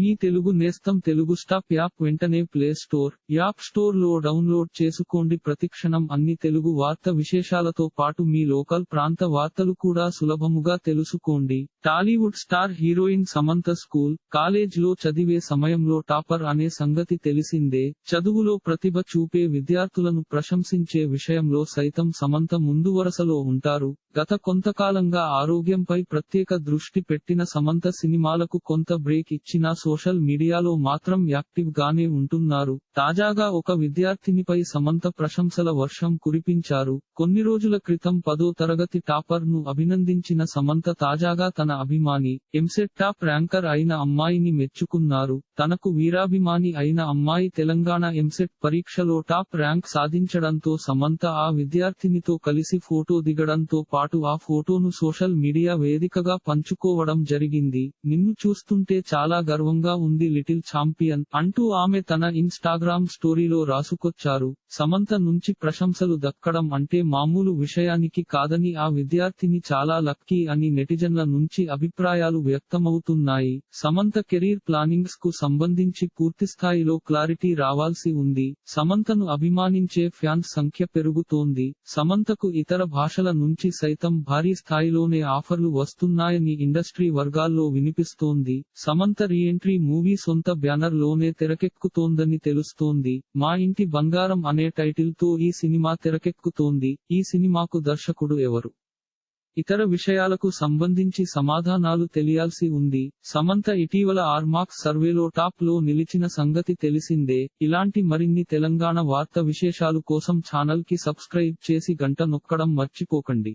మీ తెలుగు నేస్తం Telugu stop app వెంటనే play store app స్టోర్లో డౌన్లోడ్ చేసుకోండి. ప్రతిక్షణం అన్ని తెలుగు వార్త విశేషాలతో పాటు మీ లోకల్ ప్రాంత వార్తలు కూడా సులభముగా తెలుసుకోండి. Tollywood star heroine Samantha school కాలేజ్లో చదివే సమయంలో టాపర్ అనే సంగతి తెలిసిందే. చదువులో ప్రతిభ చూపే విద్యార్థులను ప్రశంసించే విషయంలో సైతం సమంత ముందు వరుసలో ఉంటారు. గత కొంతకాలంగా ఆరోగ్యంపై ప్రత్యేక దృష్టి పెట్టిన సమంత సినిమాలకు కొంత బ్రేక్ ఇచ్చినా సోషల్ మీడియాలో మాత్రం యాక్టివ్ గానే ఉంటున్నారు. తాజాగా ఒక విద్యార్థినిపై సమంత ప్రశంసల వర్షం కురిపించారు. కొన్ని రోజుల క్రితం పదో తరగతి టాపర్ను అభినందించిన సమంత తాజాగా తన అభిమాని ఎంసెట్ టాప్ ర్యాంకర్ అయిన అమ్మాయిని మెచ్చుకున్నారు. తనకు వీరాభిమాని అయిన అమ్మాయి తెలంగాణ ఎంసెట్ పరీక్షలో టాప్ ర్యాంక్ సాధించడంతో సమంత ఆ విద్యార్థినితో కలిసి ఫోటో దిగడంతో పాటు ఆ ఫోటోను సోషల్ మీడియా వేదికగా పంచుకోవడం జరిగింది. నిన్ను చూస్తుంటే చాలా గర్వంగా ఉంది లిటిల్ ఛాంపియన్ అంటూ ఆమె తన ఇన్స్టాగ్రామ్ స్టోరీలో రాసుకొచ్చారు. సమంత నుంచి ప్రశంసలు దక్కడం అంటే మామూలు విషయానికి కాదని ఆ విద్యార్థిని చాలా లక్కీ అని నెటిజన్ల నుంచి అభిప్రాయాలు వ్యక్తమవుతున్నాయి. సమంత కెరీర్ ప్లానింగ్స్కు సంబంధించి పూర్తిస్థాయిలో క్లారిటీ రావాల్సి ఉంది. సమంతను అభిమానించే ఫ్యాన్స్ సంఖ్య పెరుగుతోంది. సమంతకు ఇతర భాషల నుంచి సైతం భారీ స్థాయిలోనే ఆఫర్లు వస్తున్నాయని ఇండస్ట్రీ వర్గాల్లో వినిపిస్తోంది. సమంత రీఎంట్రీ మూవీ సొంత బ్యానర్లోనే తెరకెక్కుతోందని తెలుస్తోంది. మా ఇంటి బంగారం అనే టైటిల్తో ఈ సినిమా తెరకెక్కుతోంది. ఈ సినిమాకు దర్శకుడు ఎవరు? ఇతర విషయాలకు సంబంధించి సమాధానాలు తెలియాల్సి ఉంది. సమంత ఇటీవల ఆర్మాక్స్ సర్వేలో టాప్లో నిలిచిన సంగతి తెలిసిందే. ఇలాంటి మరిన్ని తెలంగాణ వార్త విశేషాలు కోసం ఛానల్కి సబ్స్క్రైబ్ చేసి గంట నొక్కడం మర్చిపోకండి.